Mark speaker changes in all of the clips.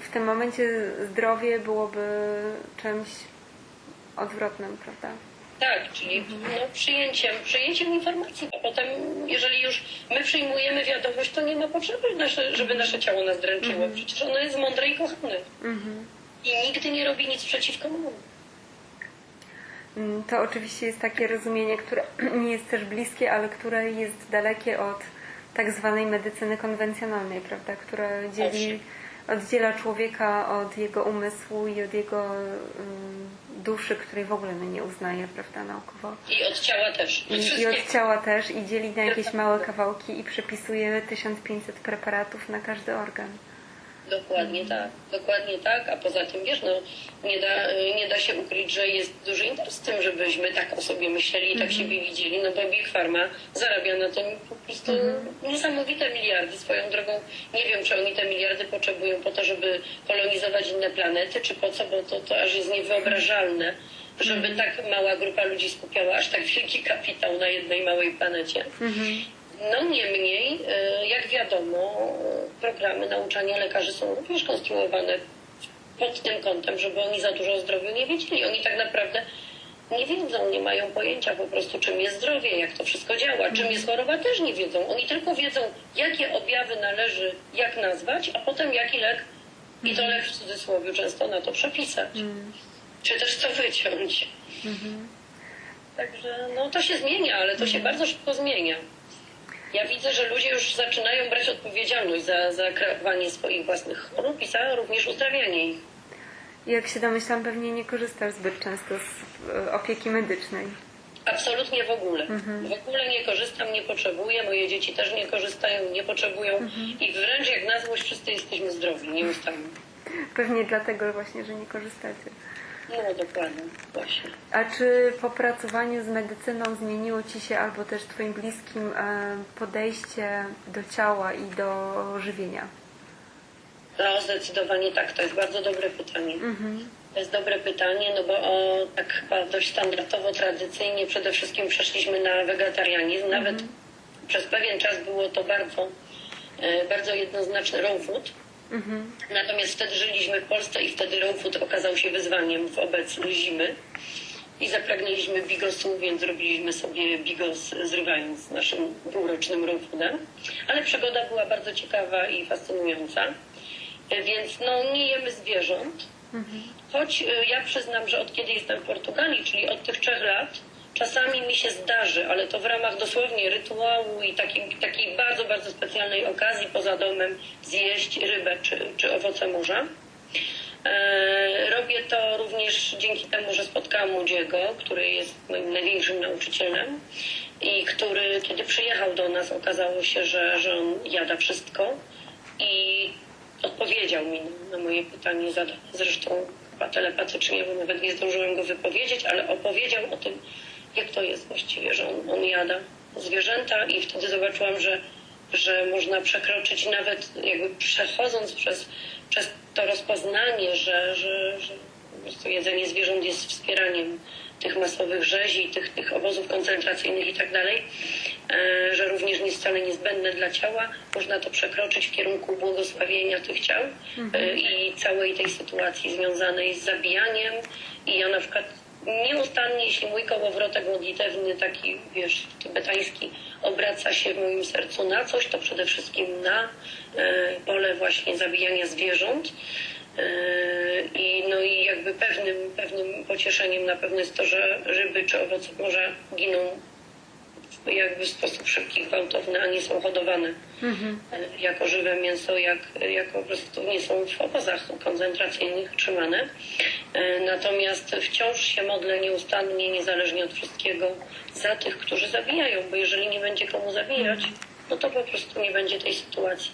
Speaker 1: w tym momencie zdrowie byłoby czymś odwrotnym, prawda?
Speaker 2: Tak, czyli no, przyjęciem, przyjęciem informacji, a potem, jeżeli już my przyjmujemy wiadomość, to nie ma potrzeby, nasze, żeby nasze ciało nas dręczyło. Przecież ono jest mądre i kochane. I nigdy nie robi nic przeciwko nam.
Speaker 1: To oczywiście jest takie rozumienie, które nie jest też bliskie, ale które jest dalekie od tak zwanej medycyny konwencjonalnej, prawda? Która dzieli, oddziela człowieka od jego umysłu i od jego mm, duszy, której w ogóle no, nie uznaje, prawda, naukowo.
Speaker 2: I od ciała też.
Speaker 1: I, I od ciała też i dzieli na jakieś małe kawałki i przepisuje 1500 preparatów na każdy organ.
Speaker 2: Dokładnie tak, dokładnie tak, a poza tym wiesz, no nie da, nie da się ukryć, że jest duży interes w tym, żebyśmy tak o sobie myśleli i tak siebie widzieli, no bo Big Pharma zarabia na tym po prostu niesamowite miliardy. Swoją drogą. Nie wiem, czy oni te miliardy potrzebują po to, żeby kolonizować inne planety, czy po co, bo to, to aż jest niewyobrażalne, żeby tak mała grupa ludzi skupiała aż tak wielki kapitał na jednej małej planecie. No niemniej, e, jak wiadomo, e, programy nauczania lekarzy są również konstruowane pod tym kątem, żeby oni za dużo o zdrowiu nie wiedzieli. Oni tak naprawdę nie wiedzą, nie mają pojęcia po prostu, czym jest zdrowie, jak to wszystko działa, czym jest choroba, też nie wiedzą. Oni tylko wiedzą, jakie objawy należy, jak nazwać, a potem jaki lek, i to lek w cudzysłowie często na to przepisać. Czy też co wyciąć. Także no, to się zmienia, ale to się bardzo szybko zmienia. Ja widzę, że ludzie już zaczynają brać odpowiedzialność za, za kreowanie swoich własnych chorób i za również uzdrawianie ich.
Speaker 1: Jak się domyślam, pewnie nie korzystasz zbyt często z e, opieki medycznej.
Speaker 2: Absolutnie w ogóle. W ogóle nie korzystam, nie potrzebuję, moje dzieci też nie korzystają, nie potrzebują i wręcz jak na złość wszyscy jesteśmy zdrowi, nieustannie.
Speaker 1: Pewnie dlatego właśnie, że nie korzystacie.
Speaker 2: No dokładnie, właśnie.
Speaker 1: A czy po pracowaniu z medycyną zmieniło Ci się albo też Twoim bliskim e, podejście do ciała i do żywienia?
Speaker 2: No zdecydowanie tak, to jest bardzo dobre pytanie. To jest dobre pytanie, no bo o, tak chyba dość standardowo, tradycyjnie przede wszystkim przeszliśmy na wegetarianizm. Nawet przez pewien czas było to bardzo, e, bardzo jednoznaczny raw food. Natomiast wtedy żyliśmy w Polsce i wtedy raw food okazał się wyzwaniem wobec zimy. I zapragnęliśmy bigosu, więc robiliśmy sobie bigos zrywając naszym półrocznym raw foodem. Ale przygoda była bardzo ciekawa i fascynująca. E, Więc no, nie jemy zwierząt. Choć y, ja przyznam, że od kiedy jestem w Portugalii, czyli od tych trzech lat, czasami mi się zdarzy, ale to w ramach dosłownie rytuału i takiej, bardzo, bardzo specjalnej okazji poza domem zjeść rybę czy, czy owoce morza. E, robię to również dzięki temu, że spotkałam Młodziego, który jest moim największym nauczycielem i który, kiedy przyjechał do nas, okazało się, że, że on jada wszystko i odpowiedział mi na moje pytanie, zresztą chyba telepatycznie, bo nawet nie zdążyłem go wypowiedzieć, ale opowiedział o tym, jak to jest właściwie, że on, on jada zwierzęta i wtedy zobaczyłam, że, że można przekroczyć nawet jakby przechodząc przez, przez to rozpoznanie, że, że, że po prostu jedzenie zwierząt jest wspieraniem tych masowych rzezi, tych, tych obozów koncentracyjnych i tak dalej, e, że również jest wcale niezbędne dla ciała. Można to przekroczyć w kierunku błogosławienia tych ciał e, i całej tej sytuacji związanej z zabijaniem. I ja na przykład nieustannie, jeśli mój kołowrotek modlitewny, taki wiesz, tybetański, obraca się w moim sercu na coś, to przede wszystkim na e, pole właśnie zabijania zwierząt. Yy, I, no i jakby pewnym, pewnym pocieszeniem na pewno jest to, że ryby czy owoce morza giną jakby w sposób szybki, gwałtowny, a nie są hodowane e, jako żywe mięso, jak, jak po prostu nie są w obozach koncentracyjnych trzymane. E, Natomiast wciąż się modlę nieustannie, niezależnie od wszystkiego, za tych, którzy zabijają, bo jeżeli nie będzie komu zabijać, no to po prostu nie będzie tej sytuacji.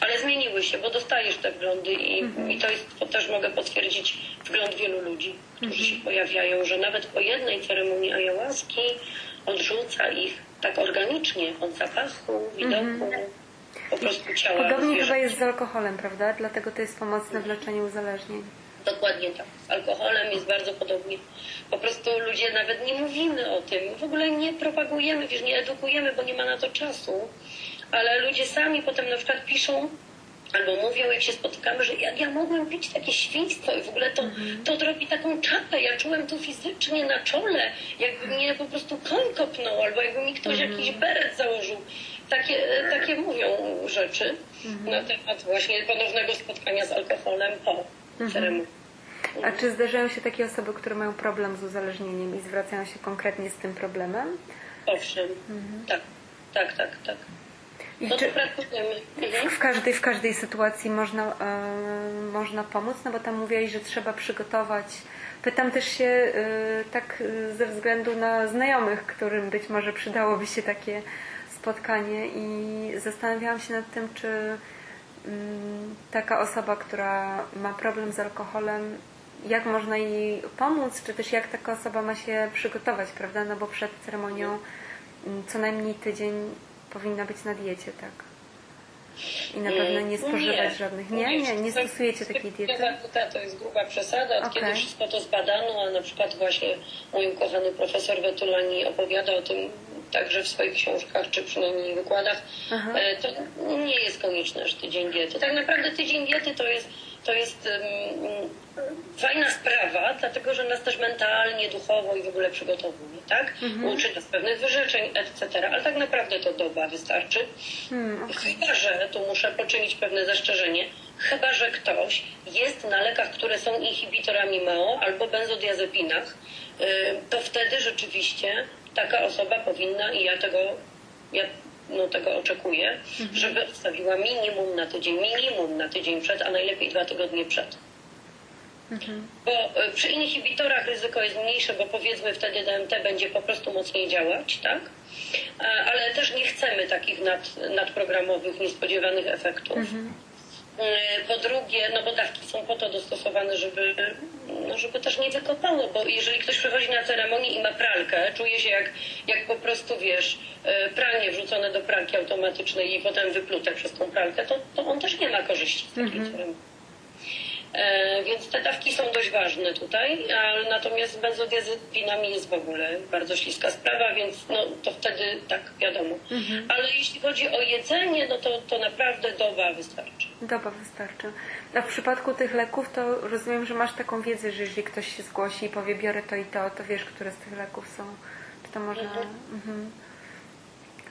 Speaker 2: Ale zmieniły się, bo dostajesz te wglądy i, i to jest, to też mogę potwierdzić, wgląd wielu ludzi, którzy się pojawiają, że nawet po jednej ceremonii ayahuaski odrzuca ich tak organicznie od zapachu, widoku, po prostu ciała
Speaker 1: Podobnie chyba jest z alkoholem, prawda? Dlatego to jest pomocne w leczeniu uzależnień.
Speaker 2: Dokładnie tak. Z alkoholem jest bardzo podobnie. Po prostu ludzie nawet nie mówimy o tym. W ogóle nie propagujemy, wiesz, nie edukujemy, bo nie ma na to czasu. Ale ludzie sami potem na przykład piszą Albo mówią, jak się spotykamy, że jak ja mogłem pić takie świństwo i w ogóle to, to robi taką czapę. Ja czułem tu fizycznie na czole, jakby mnie po prostu koń kopnął, albo jakby mi ktoś jakiś beret założył. Takie, takie mówią rzeczy na temat właśnie ponownego spotkania z alkoholem po ceremonii.
Speaker 1: A czy zdarzają się takie osoby, które mają problem z uzależnieniem i zwracają się konkretnie z tym problemem?
Speaker 2: Owszem, tak, tak, tak, tak. To
Speaker 1: czy
Speaker 2: pracujemy. Mhm.
Speaker 1: w każdej, w każdej sytuacji można, e, można pomóc? No bo tam mówiłeś, że trzeba przygotować. Pytam też się e, tak e, ze względu na znajomych, którym być może przydałoby się takie spotkanie i zastanawiałam się nad tym, czy mm, taka osoba, która ma problem z alkoholem, jak można jej pomóc, czy też jak taka osoba ma się przygotować, prawda? No bo przed ceremonią mm, co najmniej tydzień powinna być na diecie, tak? I na pewno nie spożywać żadnych. Nie, nie, nie stosujecie takiej diety.
Speaker 2: To jest gruba przesada, od
Speaker 1: Okej.
Speaker 2: kiedy wszystko to zbadano, a na przykład właśnie mój ukochany profesor Wetulani opowiada o tym także w swoich książkach, czy przynajmniej wykładach,
Speaker 1: Aha.
Speaker 2: e, to nie jest konieczne, że tydzień diety. Tak naprawdę tydzień diety to jest, to jest fajna sprawa, dlatego że nas też mentalnie, duchowo i w ogóle przygotowuje, tak? Uczy nas pewnych wyrzeczeń, etc. Ale tak naprawdę to doba wystarczy.
Speaker 1: Hmm,
Speaker 2: Chyba, że, tu muszę poczynić pewne zastrzeżenie, chyba, że ktoś jest na lekach, które są inhibitorami MAO albo benzodiazepinach, y, to wtedy rzeczywiście taka osoba powinna, i ja tego, ja no, tego oczekuję, żeby odstawiła minimum na tydzień, minimum na tydzień przed, a najlepiej dwa tygodnie przed. Bo y, przy inhibitorach ryzyko jest mniejsze, bo powiedzmy wtedy DMT będzie po prostu mocniej działać, tak? Ale też nie chcemy takich nad, nadprogramowych, niespodziewanych efektów. Y, Po drugie, no bo dawki są po to dostosowane, żeby, no żeby też nie wykopało, bo jeżeli ktoś przychodzi na ceremonię i ma pralkę, czuje się jak, jak po prostu, wiesz, y, pranie wrzucone do pralki automatycznej i potem wyplute przez tą pralkę, to, to on też nie ma korzyści z takiej ceremonii. E, więc te dawki są dość ważne tutaj, a natomiast benzodiazepinami jest w ogóle bardzo śliska sprawa, więc no, to wtedy tak wiadomo. Ale jeśli chodzi o jedzenie, no to, to naprawdę doba wystarczy.
Speaker 1: Doba wystarczy. A w przypadku tych leków to rozumiem, że masz taką wiedzę, że jeżeli ktoś się zgłosi i powie biorę to i to, to wiesz, które z tych leków są. Czy to można... Mhm.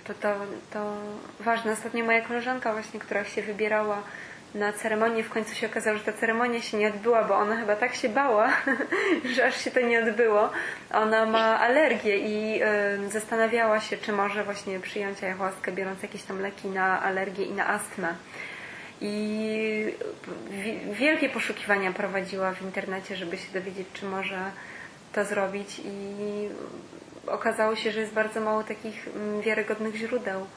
Speaker 1: To, to, to ważne. Ostatnio moja koleżanka właśnie, która się wybierała na ceremonię, w końcu się okazało, że ta ceremonia się nie odbyła, bo ona chyba tak się bała, że aż się to nie odbyło. Ona ma alergię i y, zastanawiała się, czy może właśnie przyjąć ayahuaskę, biorąc jakieś tam leki na alergię i na astmę. I wi- wielkie poszukiwania prowadziła w internecie, żeby się dowiedzieć, czy może to zrobić i okazało się, że jest bardzo mało takich mm, wiarygodnych źródeł.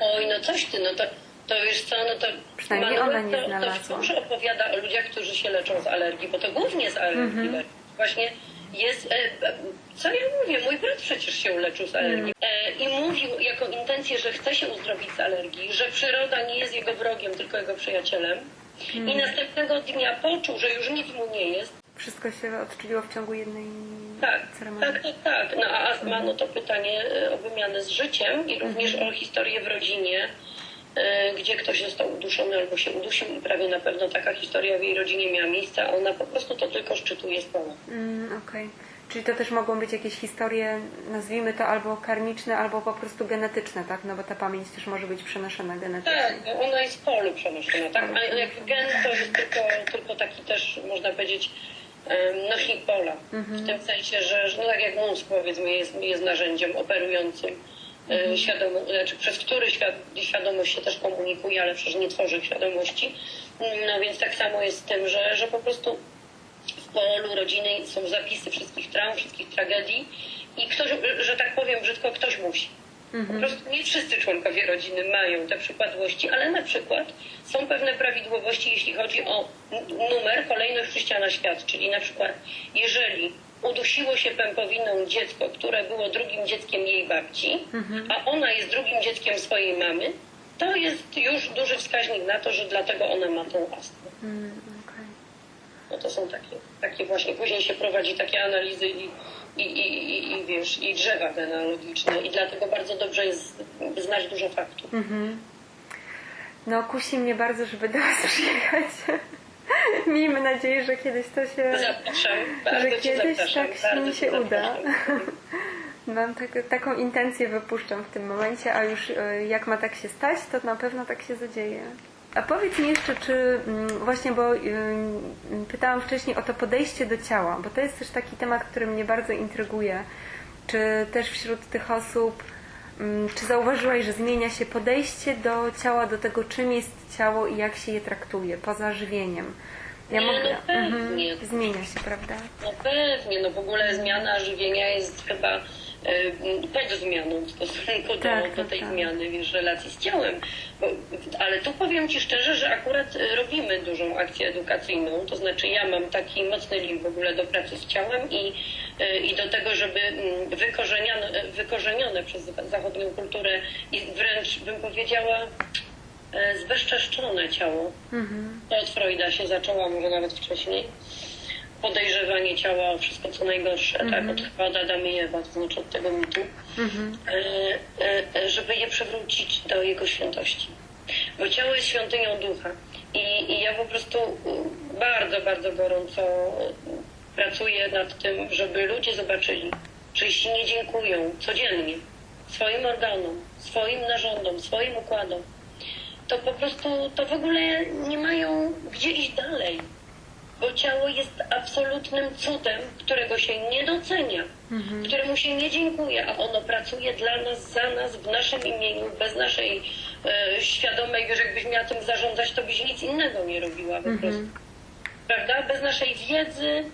Speaker 2: Oj, no coś ty, no to, to wiesz co, no to
Speaker 1: Przynajmniej ona nie
Speaker 2: to, to wciąż opowiada o ludziach, którzy się leczą z alergii, bo to głównie z alergii
Speaker 1: Mhm.
Speaker 2: Właśnie jest, e, e, co ja mówię, mój brat przecież się uleczył z alergii
Speaker 1: Mhm.
Speaker 2: e, i mówił jako intencję, że chce się uzdrowić z alergii, że przyroda nie jest jego wrogiem, tylko jego przyjacielem.
Speaker 1: Mhm.
Speaker 2: I następnego dnia poczuł, że już nic mu nie jest.
Speaker 1: Wszystko się odczyliło w ciągu jednej
Speaker 2: Tak,
Speaker 1: ceremonii.
Speaker 2: tak, tak, tak. No a astma, no to pytanie o wymianę z życiem i również o historię w rodzinie, gdzie ktoś został uduszony albo się udusił i prawie na pewno taka historia w jej rodzinie miała miejsce, a ona po prostu to tylko szczytuje z pola.
Speaker 1: Mm, Okej. Czyli to też mogą być jakieś historie, nazwijmy to albo karmiczne, albo po prostu genetyczne, tak? No bo ta pamięć też może być przenoszona genetycznie.
Speaker 2: Tak, ona jest w polu przenoszona, tak? A jak gen to jest tylko, tylko taki też, można powiedzieć, nośnik pola. W tym sensie, że że no tak jak mózg powiedzmy jest, jest narzędziem operującym e, świadomo, znaczy przez który świad, świadomość się też komunikuje, ale przecież nie tworzy świadomości. No więc tak samo jest z tym, że, że po prostu w polu rodziny są zapisy wszystkich traum, wszystkich tragedii i ktoś, że tak powiem brzydko, ktoś musi. Po prostu nie wszyscy członkowie rodziny mają te przypadłości, ale na przykład są pewne prawidłowości, jeśli chodzi o numer, kolejność przyjścia na świat. Czyli na przykład, jeżeli udusiło się pępowiną dziecko, które było drugim dzieckiem jej babci, a ona jest drugim dzieckiem swojej mamy, to jest już duży wskaźnik na to, że dlatego ona ma tą astmę.
Speaker 1: Mm.
Speaker 2: No to są takie, takie właśnie, później się prowadzi takie analizy i, i, i, i, i wiesz, i drzewa genealogiczne i dlatego bardzo dobrze jest znać dużo faktów.
Speaker 1: No kusi mnie bardzo, żeby do Was przyjechać. Miejmy nadzieję, że kiedyś to się...
Speaker 2: Zapraszam,
Speaker 1: że kiedyś
Speaker 2: zapraszam.
Speaker 1: tak mi się uda. Mam tak, taką intencję wypuszczam w tym momencie, a już e, jak ma tak się stać, to na pewno tak się zadzieje. A powiedz mi jeszcze, czy mm, właśnie, bo ym, pytałam wcześniej o to podejście do ciała, bo to jest też taki temat, który mnie bardzo intryguje. Czy też wśród tych osób, czy zauważyłaś, że zmienia się podejście do ciała, do tego, czym jest ciało i jak się je traktuje, poza żywieniem? Ja
Speaker 2: Nie, no pewnie.
Speaker 1: Zmienia się, prawda?
Speaker 2: No pewnie, no w ogóle zmiana żywienia jest chyba y, pod zmianą w stosunku do,
Speaker 1: Tak,
Speaker 2: do
Speaker 1: tak,
Speaker 2: tej
Speaker 1: tak.
Speaker 2: zmiany wiesz, relacji z ciałem. Bo, ale tu powiem Ci szczerze, że akurat y, robimy dużą akcję edukacyjną, to znaczy ja mam taki mocny link w ogóle do pracy z ciałem i, y, i do tego, żeby mm, wykorzenione, wykorzenione przez zachodnią kulturę i wręcz bym powiedziała e, zbezczeszczone ciało. To od Freuda się zaczęła, może nawet wcześniej. Podejrzewanie ciała o wszystko co najgorsze, tak, od chyba od Adama i Ewa, to znaczy od tego mitu, e, e, żeby je przywrócić do jego świętości. Bo ciało jest świątynią ducha. I, i ja po prostu bardzo, bardzo gorąco pracuję nad tym, żeby ludzie zobaczyli, że jeśli nie dziękują codziennie swoim organom, swoim narządom, swoim układom, to po prostu to w ogóle nie mają gdzie iść dalej. Bo ciało jest absolutnym cudem, którego się nie docenia, któremu się nie dziękuje, a ono pracuje dla nas, za nas, w naszym imieniu, bez naszej e, świadomej, wiesz, jakbyś miała tym zarządzać, to byś nic innego nie robiła po prostu. Prawda? Bez naszej wiedzy,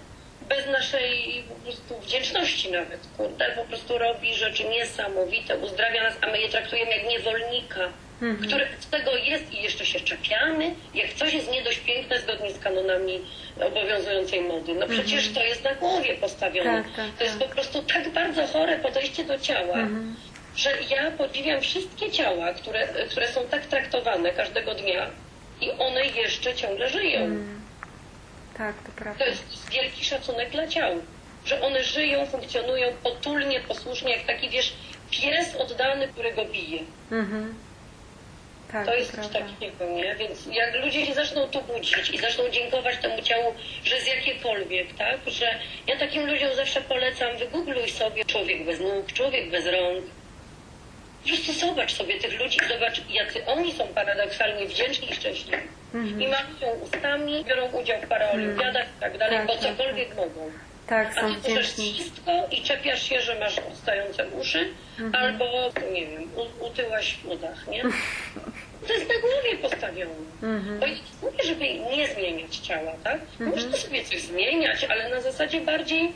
Speaker 2: bez naszej po prostu wdzięczności nawet, kurde, po prostu robi rzeczy niesamowite, uzdrawia nas, a my je traktujemy jak niewolnika, który z tego jest i jeszcze się czepiamy, jak coś jest nie dość piękne zgodnie z kanonami obowiązującej mody. No przecież to jest na głowie postawione.
Speaker 1: Tak, tak,
Speaker 2: to jest
Speaker 1: tak.
Speaker 2: po prostu tak bardzo chore podejście do ciała, że ja podziwiam wszystkie ciała, które, które są tak traktowane każdego dnia i one jeszcze ciągle żyją.
Speaker 1: Tak, to prawda.
Speaker 2: To jest wielki szacunek dla ciał, że one żyją, funkcjonują potulnie, posłusznie, jak taki, wiesz, pies oddany, którego bije.
Speaker 1: Mhm. Tak,
Speaker 2: To jest coś takiego, nie? Więc jak ludzie się zaczną tu budzić i zaczną dziękować temu ciału, że z jakiekolwiek, tak? Że ja takim ludziom zawsze polecam, wygoogluj sobie człowiek bez nóg, człowiek bez rąk. Po prostu zobacz sobie tych ludzi zobacz, jacy oni są paradoksalnie wdzięczni i szczęśliwi.
Speaker 1: Mhm.
Speaker 2: I mają ustami, biorą udział w paraolimpiadach i tak dalej,
Speaker 1: Tak,
Speaker 2: bo
Speaker 1: tak,
Speaker 2: cokolwiek mogą.
Speaker 1: Tak,
Speaker 2: A ty
Speaker 1: wdzięczni.
Speaker 2: wszystko i czepiasz się, że masz odstające uszy,
Speaker 1: Mhm.
Speaker 2: albo, nie wiem, u, utyłaś w udach, nie? To jest na głowie postawione.
Speaker 1: Mhm.
Speaker 2: Bo mówię, żeby nie zmieniać ciała, tak? Można sobie coś zmieniać, ale na zasadzie bardziej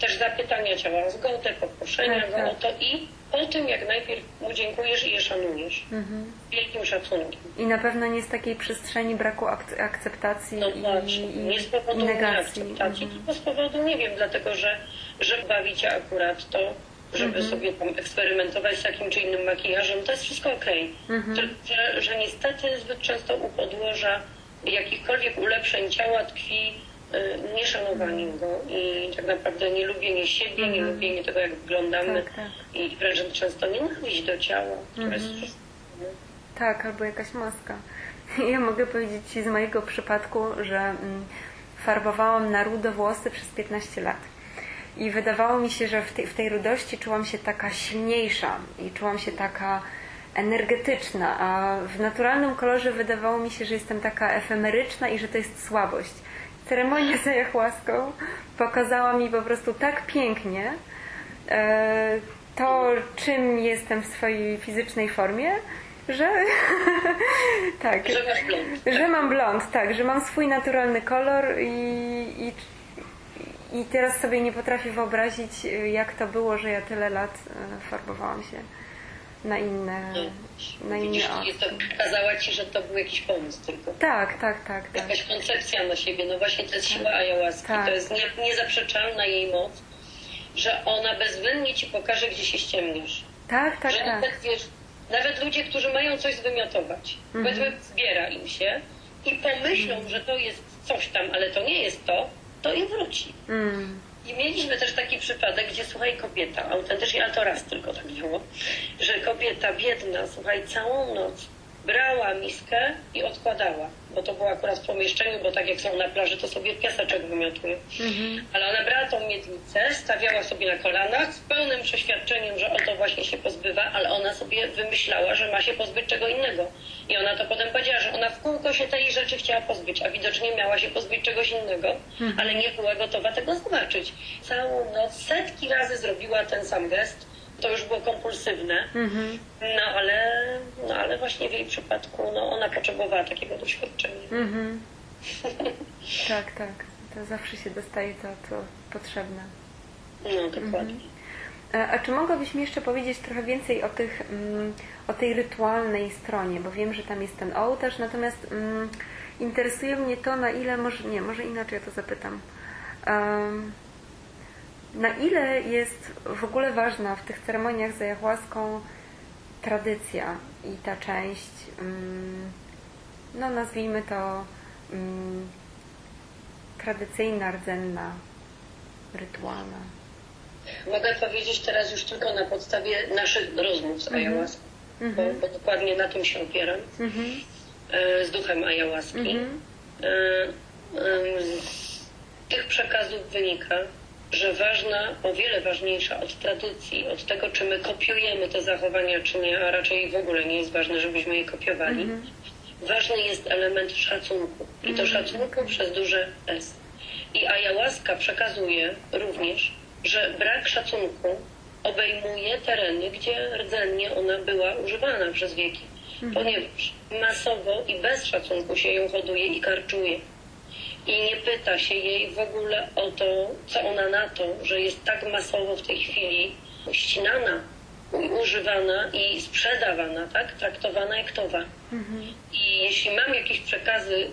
Speaker 2: też zapytania ciała o zgodę, poproszenia
Speaker 1: Tak,
Speaker 2: go
Speaker 1: tak.
Speaker 2: o to i po tym, jak najpierw mu dziękujesz i je szanujesz.
Speaker 1: Mhm.
Speaker 2: Wielkim szacunkiem.
Speaker 1: I na pewno nie z takiej przestrzeni braku ak- akceptacji
Speaker 2: No
Speaker 1: i, i,
Speaker 2: nie z
Speaker 1: i
Speaker 2: powodu
Speaker 1: negacji.
Speaker 2: nieakceptacji,
Speaker 1: Mhm.
Speaker 2: tylko z powodu, nie wiem, dlatego, że, że bawicie akurat to, żeby
Speaker 1: Mhm.
Speaker 2: sobie tam eksperymentować z takim czy innym makijażem, to jest wszystko okej.
Speaker 1: Mhm.
Speaker 2: Że, że, że niestety zbyt często u podłoża jakichkolwiek ulepszeń ciała tkwi nieszanowanie
Speaker 1: Mhm.
Speaker 2: go i tak naprawdę nie lubienie siebie, nie lubienie tego, jak wyglądamy
Speaker 1: Tak, tak.
Speaker 2: i wręcz często nienawiść do ciała, które jest
Speaker 1: Mhm. Tak, albo jakaś maska. Ja mogę powiedzieć Ci z mojego przypadku, że mm, farbowałam na rudo włosy przez 15 lat. I wydawało mi się, że w tej, w tej rudości czułam się taka silniejsza i czułam się taka energetyczna, a w naturalnym kolorze wydawało mi się, że jestem taka efemeryczna i że to jest słabość. Ceremonia z ayahuaską pokazała mi po prostu tak pięknie e, to, czym jestem w swojej fizycznej formie, że tak,
Speaker 2: Że blond.
Speaker 1: że mam blond, tak, że mam swój naturalny kolor i, i, i teraz sobie nie potrafię wyobrazić, jak to było, że ja tyle lat y, farbowałam się na inne, na inny
Speaker 2: Widzisz, i to pokazała ci, że to był jakiś pomysł tylko.
Speaker 1: Tak, tak, tak, tak.
Speaker 2: Jakaś koncepcja na siebie. No właśnie to jest siła ayahuaski.
Speaker 1: Tak.
Speaker 2: To jest nie, niezaprzeczalna jej moc, że ona bezwzględnie ci pokaże, gdzie się ściemnisz.
Speaker 1: Tak, tak,
Speaker 2: że
Speaker 1: tak.
Speaker 2: nawet wiesz, nawet ludzie, którzy mają coś zwymiotować,
Speaker 1: Mhm.
Speaker 2: powiedzmy zbiera im się i pomyślą, że to jest coś tam, ale to nie jest to, to im wróci.
Speaker 1: Mm,
Speaker 2: I mieliśmy też taki przypadek, gdzie słuchaj, kobieta, autentycznie, ale to raz tylko tak było, że kobieta biedna, słuchaj, całą noc brała miskę i odkładała, bo to było akurat w pomieszczeniu, bo tak jak są na plaży, to sobie piaseczek wymiotują. Ale ona brała tą miednicę, stawiała sobie na kolanach z pełnym przeświadczeniem, że o to właśnie się pozbywa, ale ona sobie wymyślała, że ma się pozbyć czego innego. I ona to potem powiedziała, że ona w kółko się tej rzeczy chciała pozbyć, a widocznie miała się pozbyć czegoś innego, ale nie była gotowa tego zobaczyć. Całą noc setki razy zrobiła ten sam gest. To już było kompulsywne, no ale, no ale właśnie w jej przypadku no, ona potrzebowała takiego doświadczenia.
Speaker 1: Mhm. Tak, tak. To zawsze się dostaje to, co potrzebne.
Speaker 2: No dokładnie.
Speaker 1: E, A czy mogłabyś mi jeszcze powiedzieć trochę więcej o, tych, mm, o tej rytualnej stronie? Bo wiem, że tam jest ten ołtarz, natomiast mm, interesuje mnie to, na ile, może nie, może inaczej ja to zapytam. Em, na ile jest w ogóle ważna w tych ceremoniach z ayahuaską tradycja i ta część, mm, no nazwijmy to mm, tradycyjna, rdzenna, rytualna.
Speaker 2: Mogę powiedzieć teraz już tylko na podstawie naszych rozmów z ayahuaską, bo, bo dokładnie na tym się opieram,
Speaker 1: Mhm.
Speaker 2: e, z duchem ayahuaski.
Speaker 1: Mhm.
Speaker 2: E, e, Z tych przekazów wynika, że ważna, o wiele ważniejsza od tradycji, od tego, czy my kopiujemy te zachowania, czy nie, a raczej w ogóle nie jest ważne, żebyśmy je kopiowali. Ważny jest element szacunku i to szacunku przez duże S. I ayahuasca przekazuje również, że brak szacunku obejmuje tereny, gdzie rdzennie ona była używana przez wieki, ponieważ masowo i bez szacunku się ją hoduje i karczuje. I nie pyta się jej w ogóle o to, co ona na to, że jest tak masowo w tej chwili ścinana, używana i sprzedawana, tak? Traktowana jak towar. I jeśli mam jakieś przekazy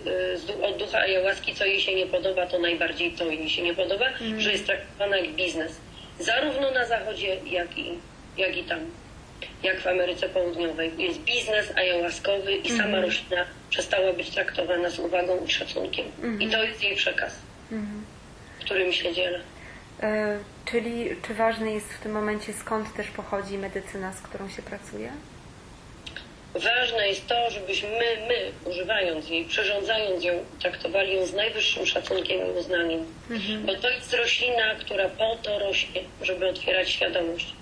Speaker 2: y, od ducha ayahuaski, co jej się nie podoba, to najbardziej to jej się nie podoba, że jest traktowana jak biznes. Zarówno na zachodzie, jak i, jak i tam. Jak w Ameryce Południowej. Jest biznes ayahuaskowy i sama roślina przestała być traktowana z uwagą i szacunkiem. I to jest jej przekaz, którym się dzielę.
Speaker 1: E, czyli czy ważne jest w tym momencie skąd też pochodzi medycyna, z którą się pracuje?
Speaker 2: Ważne jest to, żebyśmy my, my, używając jej, przyrządzając ją, traktowali ją z najwyższym szacunkiem i uznaniem. Bo to jest roślina, która po to rośnie, żeby otwierać świadomość.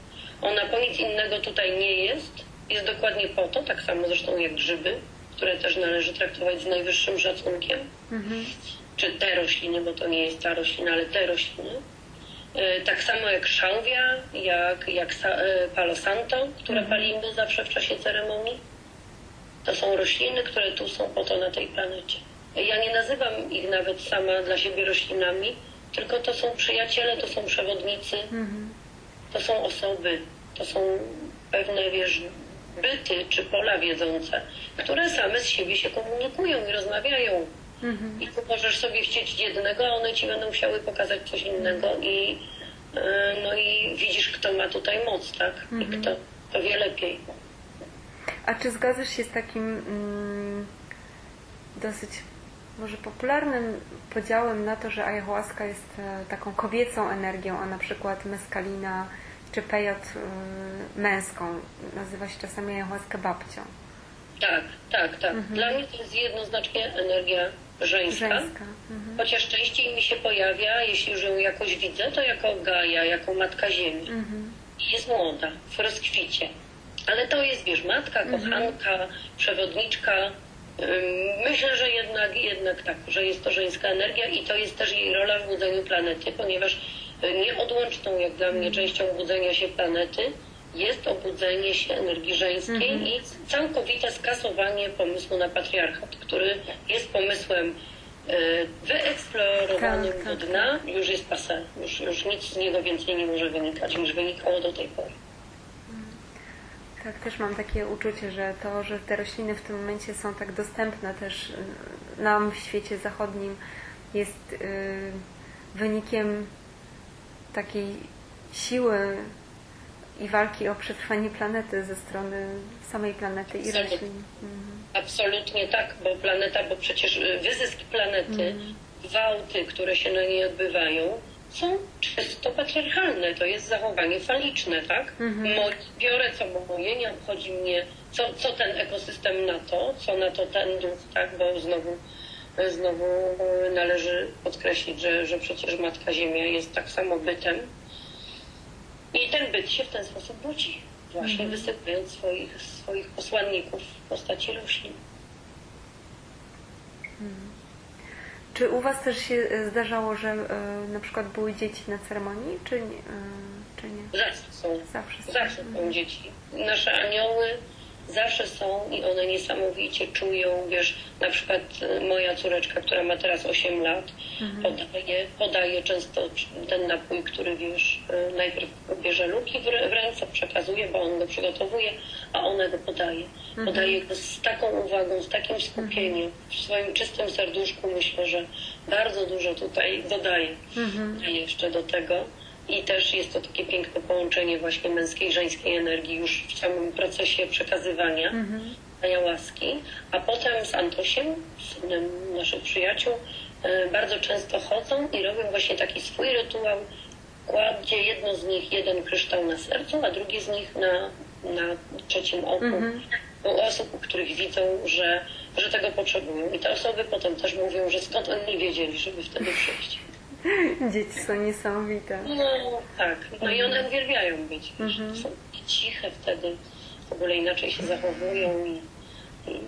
Speaker 2: Ona po nic innego tutaj nie jest. Jest dokładnie po to, tak samo zresztą jak grzyby, które też należy traktować z najwyższym szacunkiem. Czy te rośliny, bo to nie jest ta roślina, ale te rośliny. E, Tak samo jak szałwia, jak, jak e, palo santo, które palimy zawsze w czasie ceremonii. To są rośliny, które tu są po to na tej planecie. Ja nie nazywam ich nawet sama dla siebie roślinami, tylko to są przyjaciele, to są przewodnicy, to są osoby, to są pewne, wiesz, byty czy pola wiedzące, które same z siebie się komunikują i rozmawiają. I tu możesz sobie chcieć jednego, a one ci będą chciały pokazać coś innego i e, no i widzisz, kto ma tutaj moc, tak? I kto to wie lepiej.
Speaker 1: A czy zgadzasz się z takim mm, dosyć może popularnym podziałem na to, że ayahuasca jest e, taką kobiecą energią, a na przykład meskalina czy pejot y, męską. Nazywa się czasami ayahuasca babcią.
Speaker 2: Tak, tak, tak. Dla mnie to jest jednoznacznie energia żeńska.
Speaker 1: Żeńska. Mhm.
Speaker 2: Chociaż częściej mi się pojawia, jeśli już ją jakoś widzę, to jako Gaja, jako Matka Ziemi. I jest młoda, w rozkwicie. Ale to jest, wiesz, matka, kochanka, przewodniczka. Ym, Myślę, że jednak, jednak tak, że jest to żeńska energia i to jest też jej rola w budzeniu planety, ponieważ nieodłączną, jak dla mnie, częścią budzenia się planety. Jest obudzenie się energii żeńskiej i całkowite skasowanie pomysłu na patriarchat, który jest pomysłem y, wyeksplorowanym
Speaker 1: Tak,
Speaker 2: do
Speaker 1: tak,
Speaker 2: dna, już jest pase. Już, już nic z niego więcej nie może wynikać, niż wynikało do tej pory.
Speaker 1: Tak, też mam takie uczucie, że to, że te rośliny w tym momencie są tak dostępne też y, nam w świecie zachodnim jest y, wynikiem takiej siły i walki o przetrwanie planety ze strony samej planety i roślin. Mhm.
Speaker 2: Absolutnie tak, bo planeta, bo przecież wyzysk planety, gwałty, które się na niej odbywają, są czysto patriarchalne. To jest zachowanie faliczne, tak? Mo- biorę co moje, nie obchodzi mnie, co, co ten ekosystem na to, co na to ten duch, tak? Bo znowu, znowu należy podkreślić, że, że przecież Matka Ziemia jest tak samo bytem. I ten byt się w ten sposób budzi, właśnie wysypując swoich, swoich posłanników w postaci roślin.
Speaker 1: Czy u Was też się e, zdarzało, że e, na przykład były dzieci na ceremonii, czy nie? E, czy nie?
Speaker 2: Zawsze są.
Speaker 1: Zawsze są.
Speaker 2: Zawsze są dzieci. Nasze anioły zawsze są i one niesamowicie czują, wiesz, na przykład e, moja córeczka, która ma teraz 8 lat, podaje, podaje często ten napój, który wiesz, e, najpierw bierze luki w, w ręce, przekazuje, bo on go przygotowuje, a ona go podaje. Podaje go z taką uwagą, z takim skupieniem, w swoim czystym serduszku myślę, że bardzo dużo tutaj dodaje jeszcze do tego. I też jest to takie piękne połączenie właśnie męskiej i żeńskiej energii już w samym procesie przekazywania dania łaski. A potem z Antosiem, synem naszych przyjaciół, e, bardzo często chodzą i robią właśnie taki swój rytuał. Kładzie jedno z nich jeden kryształ na sercu, a drugi z nich na, na trzecim oku. U osób, u których widzą, że, że tego potrzebują. I te osoby potem też mówią, że skąd oni wiedzieli, żeby wtedy przyjść.
Speaker 1: Dzieci są niesamowite.
Speaker 2: No tak, no i one uwielbiają być. wiesz, Są ciche wtedy, w ogóle inaczej się zachowują i, i,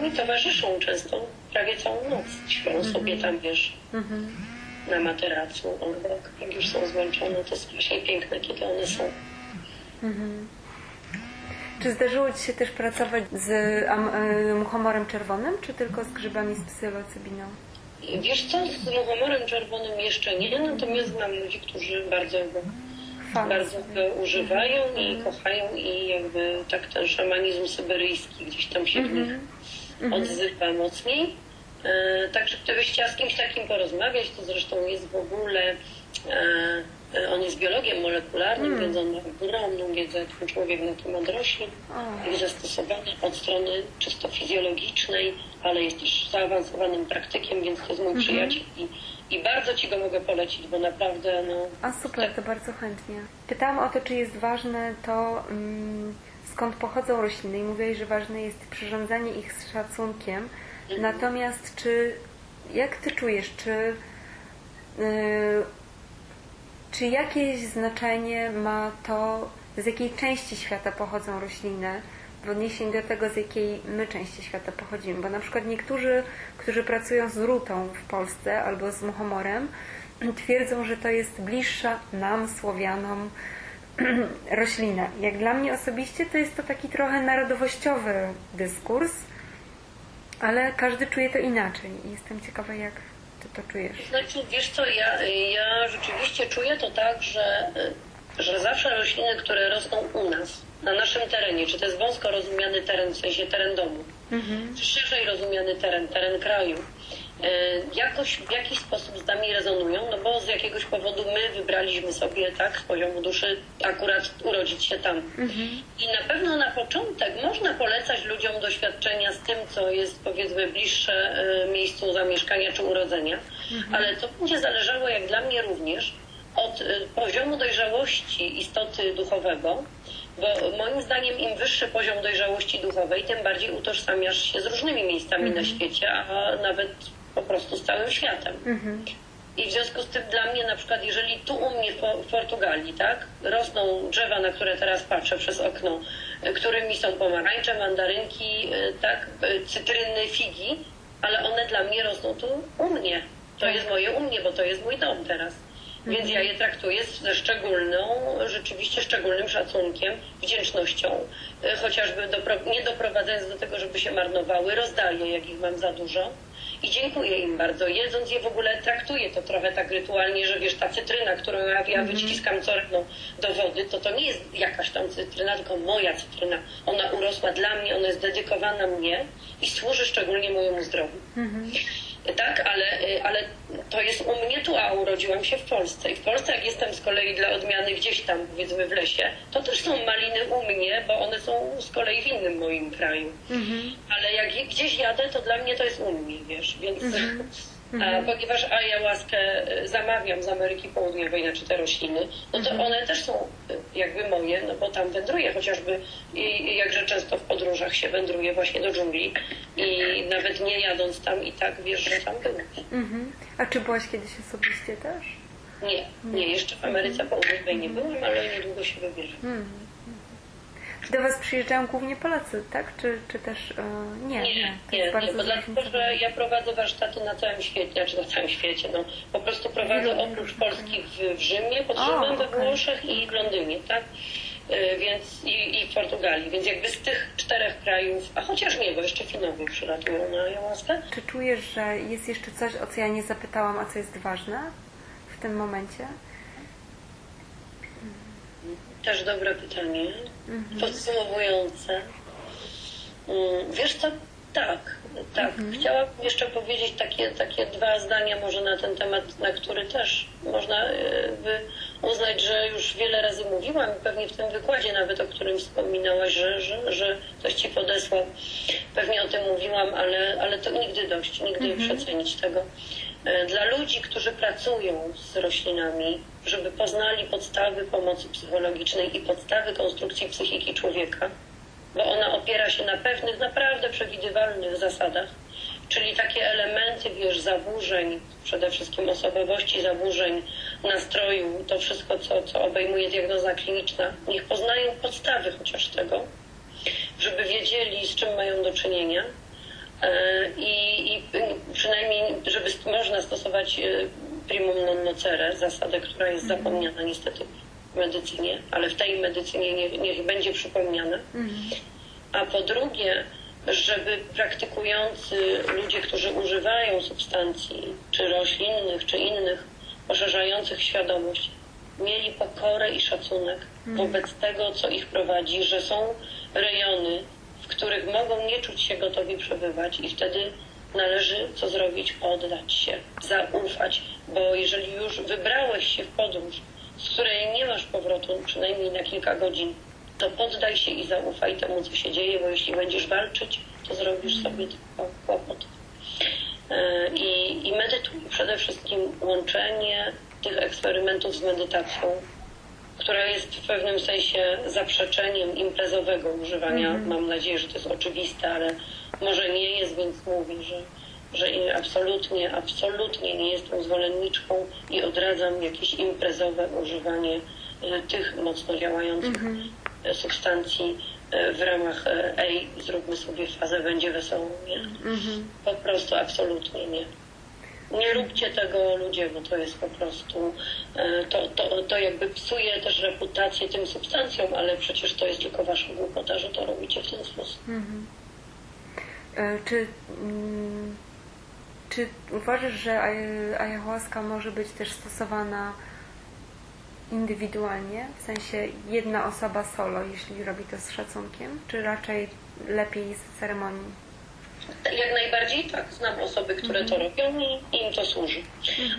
Speaker 2: no i towarzyszą często prawie całą noc. Śpią sobie tam, wiesz, na materacu obok. Jak już są zmęczone, to jest właśnie piękne, kiedy one są.
Speaker 1: Czy zdarzyło Ci się też pracować z e, muchomorem czerwonym, czy tylko z grzybami z psylocybiną?
Speaker 2: Wiesz co, z muchomorem czerwonym jeszcze nie, natomiast mam ludzi, którzy bardzo go bardzo go używają i kochają i jakby tak ten szamanizm syberyjski gdzieś tam się w nich odzywa mocniej. E, także gdybyś chciała z kimś takim porozmawiać, to zresztą jest w ogóle, e, on jest biologiem molekularnym, więc on ma ogromną wiedzę, ten człowiek na temat roślin, ich zastosowania od strony czysto fizjologicznej, ale jest też zaawansowanym praktykiem, więc to jest mój przyjaciel i, i bardzo Ci go mogę polecić, bo naprawdę no,
Speaker 1: A super, to bardzo chętnie. Pytałam o to, czy jest ważne to, mm, skąd pochodzą rośliny i mówiłeś, że ważne jest przyrządzanie ich z szacunkiem. Natomiast czy, jak Ty czujesz, czy, yy, czy jakieś znaczenie ma to, z jakiej części świata pochodzą rośliny w odniesieniu do tego, z jakiej my części świata pochodzimy? Bo na przykład niektórzy, którzy pracują z rutą w Polsce albo z muchomorem, twierdzą, że to jest bliższa nam, Słowianom, roślina. Jak dla mnie osobiście to jest to taki trochę narodowościowy dyskurs, ale każdy czuje to inaczej i jestem ciekawa, jak ty to czujesz.
Speaker 2: Znaczy, wiesz co, ja, ja rzeczywiście czuję to tak, że, że zawsze rośliny, które rosną u nas, na naszym terenie, czy to jest wąsko rozumiany teren, w sensie teren domu, czy szerzej rozumiany teren, teren kraju, jakoś w jakiś sposób z nami rezonują, no bo z jakiegoś powodu my wybraliśmy sobie tak z poziomu duszy akurat urodzić się tam. I na pewno na początek można polecać ludziom doświadczenia z tym, co jest powiedzmy bliższe e, miejscu zamieszkania czy urodzenia, ale to będzie zależało jak dla mnie również od e, poziomu dojrzałości istoty duchowego, bo moim zdaniem im wyższy poziom dojrzałości duchowej, tym bardziej utożsamiasz się z różnymi miejscami na świecie, a nawet po prostu z całym światem. I w związku z tym dla mnie na przykład, jeżeli tu u mnie w Po- w Portugalii, tak, rosną drzewa, na które teraz patrzę przez okno, y, którymi są pomarańcze, mandarynki, y, tak, y, cytryny, figi, ale one dla mnie rosną tu u mnie. To jest moje u mnie, bo to jest mój dom teraz. Więc ja je traktuję ze szczególną, rzeczywiście szczególnym szacunkiem, wdzięcznością, chociażby dopro- nie doprowadzając do tego, żeby się marnowały, rozdaję, jak ich mam za dużo. I dziękuję im bardzo. Jedząc je w ogóle traktuję to trochę tak rytualnie, że wiesz, ta cytryna, którą ja, ja wyciskam co rano do wody, to to nie jest jakaś tam cytryna, tylko moja cytryna. Ona urosła dla mnie, ona jest dedykowana mnie i służy szczególnie mojemu zdrowiu. Tak, ale, y, ale to jest u mnie tu, a urodziłam się w Polsce. I w Polsce, jak jestem z kolei dla odmiany gdzieś tam, powiedzmy w lesie, to też są maliny u mnie, bo one są z kolei w innym moim kraju. Ale jak gdzieś jadę, to dla mnie to jest u mnie, wiesz, więc A ponieważ ayahuaskę y, zamawiam z Ameryki Południowej, znaczy te rośliny, no to one też są y, jakby moje, no bo tam wędruję chociażby i jakże często w podróżach się wędruje właśnie do dżungli i nawet nie jadąc tam i tak wiesz, że tam byłeś.
Speaker 1: Mhm. A czy byłaś kiedyś osobiście też?
Speaker 2: Nie, nie, jeszcze w Ameryce Południowej nie byłam, ale niedługo się wybierzę.
Speaker 1: Do Was przyjeżdżają głównie Polacy, tak? Czy, czy też e, nie?
Speaker 2: Nie,
Speaker 1: to
Speaker 2: nie,
Speaker 1: jest
Speaker 2: nie,
Speaker 1: bardzo
Speaker 2: bo dlatego, że ja prowadzę warsztaty na całym świecie, znaczy na całym świecie, no po prostu prowadzę oprócz Polski w, w Rzymie, pod Rzymem, we
Speaker 1: okej.
Speaker 2: Włoszech i w Londynie, tak? Y, Więc i, i w Portugalii, więc jakby z tych czterech krajów, a chociaż nie, bo jeszcze Finowie przylatują na ayahuaskę,
Speaker 1: Czy czujesz, że jest jeszcze coś, o co ja nie zapytałam, a co jest ważne w tym momencie?
Speaker 2: Też dobre pytanie. Podsumowujące. Mm, Wiesz co? Tak, tak. Chciałabym jeszcze powiedzieć takie, takie dwa zdania może na ten temat, na który też można e, by uznać, że już wiele razy mówiłam, pewnie w tym wykładzie nawet, o którym wspominałaś, że, że, że ktoś ci podesłał. Pewnie o tym mówiłam, ale, ale to nigdy dość, nigdy przecenić tego. E, Dla ludzi, którzy pracują z roślinami, żeby poznali podstawy pomocy psychologicznej i podstawy konstrukcji psychiki człowieka, bo ona opiera się na pewnych naprawdę przewidywalnych zasadach, czyli takie elementy, wiesz, zaburzeń, przede wszystkim osobowości, zaburzeń nastroju, to wszystko, co, co obejmuje diagnoza kliniczna, niech poznają podstawy chociaż tego, żeby wiedzieli, z czym mają do czynienia. E, I, i przynajmniej, żeby można stosować e, primum non nocere, zasadę, która jest zapomniana niestety w medycynie, ale w tej medycynie niech, niech będzie przypomniana. A po drugie, żeby praktykujący ludzie, którzy używają substancji, czy roślinnych, czy innych, poszerzających świadomość, mieli pokorę i szacunek wobec tego, co ich prowadzi, że są rejony, w których mogą nie czuć się gotowi przebywać i wtedy należy co zrobić? Oddać się, zaufać, bo jeżeli już wybrałeś się w podróż, z której nie masz powrotu przynajmniej na kilka godzin, to poddaj się i zaufaj temu, co się dzieje, bo jeśli będziesz walczyć, to zrobisz sobie tylko kłopot. E, I, I medytuj. Przede wszystkim łączenie tych eksperymentów z medytacją, która jest w pewnym sensie zaprzeczeniem imprezowego używania. Mam nadzieję, że to jest oczywiste, ale może nie jest, więc mówię, że, że absolutnie, absolutnie nie jestem zwolenniczką i odradzam jakieś imprezowe używanie e, tych mocno działających e, substancji e, w ramach e, ej, zróbmy sobie fazę, będzie wesoło, nie? Po prostu absolutnie nie. Nie róbcie tego ludzie, bo to jest po prostu, e, to, to, to jakby psuje też reputację tym substancjom, ale przecież to jest tylko wasza głupota, że to robicie w ten sposób.
Speaker 1: E, Czy, mm, czy uważasz, że ayahuasca może być też stosowana indywidualnie? W sensie jedna osoba solo, jeśli robi to z szacunkiem? Czy raczej lepiej z ceremonii?
Speaker 2: Jak najbardziej tak, znam osoby, które to robią i im to służy.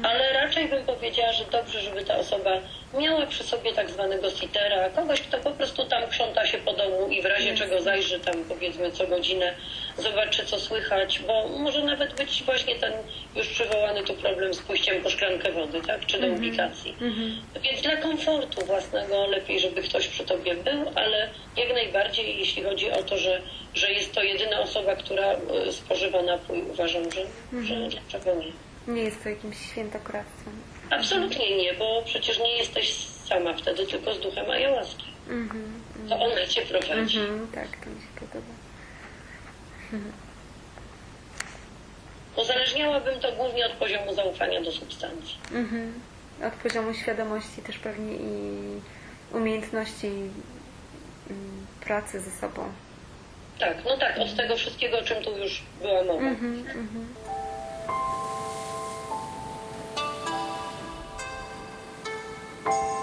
Speaker 2: Ale raczej bym powiedziała, że dobrze, żeby ta osoba miała przy sobie tak zwanego sitera, kogoś, kto po prostu tam krząta się po domu i w razie czego zajrzy tam powiedzmy co godzinę, zobaczy co słychać, bo może nawet być właśnie ten już przywołany tu problem z pójściem po szklankę wody, tak, czy do ubikacji. Więc dla komfortu własnego lepiej, żeby ktoś przy tobie był, ale jak najbardziej, jeśli chodzi o to, że, że jest to jedyna osoba, która e, spożywa napój, uważam, że, że dlaczego nie.
Speaker 1: Nie jest to jakimś świętokradztwem.
Speaker 2: Absolutnie nie, bo przecież nie jesteś sama wtedy, tylko z duchem ayahuaski.
Speaker 1: Mhm.
Speaker 2: To ona cię prowadzi.
Speaker 1: Mhm, tak, to mi się podoba.
Speaker 2: Uzależniałabym to głównie od poziomu zaufania do substancji.
Speaker 1: Mhm. Od poziomu świadomości też pewnie i umiejętności mm, pracy ze sobą.
Speaker 2: Tak, no tak, od tego wszystkiego, o czym tu już była mowa.
Speaker 1: Mhm, mhm. Bye.